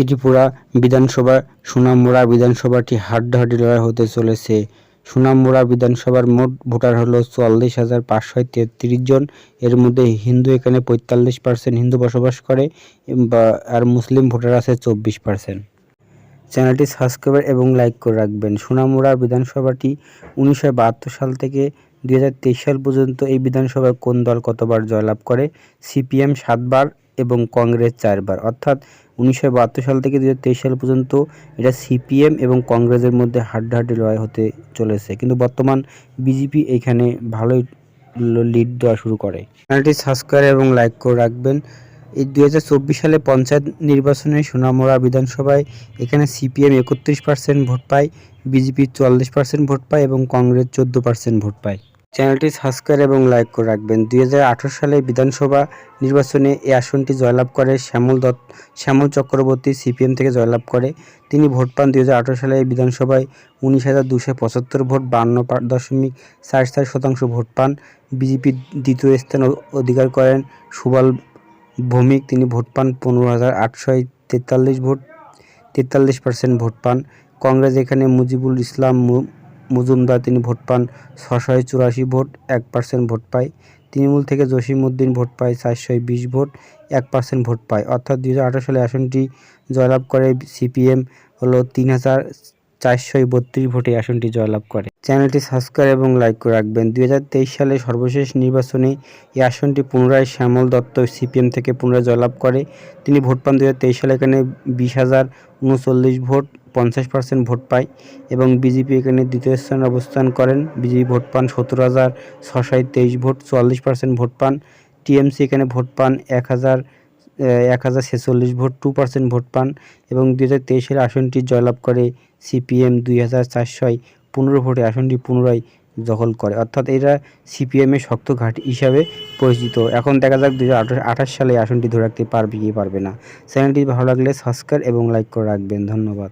ত্রিপুরা বিধানসভা সুনামুড়া বিধানসভাটি হাড্ডাহাড্ডি লড়াই হতে চলেছে। সুনামুড়া বিধানসভার মোট ভোটার হলো চুয়াল্লিশ হাজার পাঁচশো তেত্রিশ জন। এর মধ্যে হিন্দু এখানে পঁয়তাল্লিশ পার্সেন্ট হিন্দু বসবাস করে আর মুসলিম ভোটার আছে চব্বিশ পার্সেন্ট। চ্যানেলটি সাবস্ক্রাইব এবং লাইক করে রাখবেন। সোনামুড়া বিধানসভাটি উনিশশো বাহাত্তর সাল থেকে দু হাজার তেইশ সাল পর্যন্ত এই বিধানসভায় কোন দল কতবার জয়লাভ করে? সিপিএম সাতবার এবং কংগ্রেস চারবার। অর্থাৎ উনিশশো বাহাত্তর সাল থেকে দু হাজার তেইশ সাল পর্যন্ত এটা সিপিএম এবং কংগ্রেসের মধ্যে হাড্ডাহাড্ডি লড়াই হতে চলেছে। কিন্তু বর্তমান বিজেপি এখানে ভালোই লিড দেওয়া শুরু করে। চ্যানেলটি সাবস্ক্রাইব এবং লাইক করে রাখবেন। এই দু হাজার চব্বিশ সালে পঞ্চায়েত নির্বাচনে সোনামুড়া বিধানসভায় এখানে সিপিএম একত্রিশ পার্সেন্ট ভোট পায়, বিজেপি চুয়াল্লিশ পার্সেন্ট ভোট পায় এবং কংগ্রেস চোদ্দ পার্সেন্ট ভোট পায়। চ্যানেলটি সাবস্ক্রাইব এবং লাইক করে রাখবেন। দুই হাজার আঠেরো সালে বিধানসভা নির্বাচনে এই আসনটি জয়লাভ করে শ্যামল দত্ত, শ্যামল চক্রবর্তী সিপিএম থেকে জয়লাভ করে। তিনি ভোট পান দুই হাজার আঠেরো সালে বিধানসভায় উনিশ হাজার দুশো পঁচাত্তর ভোট, বান্ন দশমিক চার শতাংশ ভোট পান। বিজেপি দ্বিতীয় স্থান অধিকার করেন সুবাল ভৌমিক, তিনি ভোট পান পনেরো হাজার আটশো তেতাল্লিশ ভোট, তেতাল্লিশ পার্সেন্ট ভোট পান। কংগ্রেস এখানে মুজিবুল ইসলাম মজুমদার তিনি ভোট পান ছশো চুরাশি ভোট, এক পার্সেন্ট ভোট পায়। তৃণমূল থেকে জসিমউদ্দিন ভোট পায় চারশো বিশ ভোট, এক পার্সেন্ট ভোট পায়। অর্থাৎ দুই হাজার আঠেরো সালে আসনটি জয়লাভ করে সিপিএম হলো তিন হাজার চারশো বত্রিশ ভোটে আসনটি জয়লাভ করে। চ্যানেলটি সাবস্ক্রাইব এবং লাইক করে রাখবেন। দু হাজার তেইশ সালে সর্বশেষ নির্বাচনে এই আসনটি পুনরায় শ্যামল দত্ত সিপিএম থেকে পুনরায় জয়লাভ করে। তিনি ভোট পান দুই হাজার তেইশ সালে, এখানে বিশ হাজার উনচল্লিশ ভোট, পঞ্চাশ পার্সেন্ট ভোট পায় এবং বিজেপি এখানে দ্বিতীয় স্থানে অবস্থান করেন। বিজেপি ভোট পান সতেরো হাজার ছশো তেইশ ভোট, চুয়াল্লিশ পার্সেন্ট ভোট পান। টিএমসি এখানে ভোট পান এক হাজার এক হাজার ছেচল্লিশ ভোট টু পার্সেন্ট ভোট পান এবং দু হাজার তেইশের আসনটি জয়লাভ করে সিপিএম দুই হাজার চারশোয় পনেরো ভোটে আসনটি পুনরায় দখল করে। অর্থাৎ এরা সিপিএমের শক্ত ঘাঁটি হিসাবে পরিচিত। এখন দেখা যাক হাজার আঠাশ সালে আসনটি ধরে রাখতে পারবে কি পারবে না। চ্যানেলটি ভালো লাগলে সাবস্ক্রাইব এবং লাইক করে রাখবেন। ধন্যবাদ।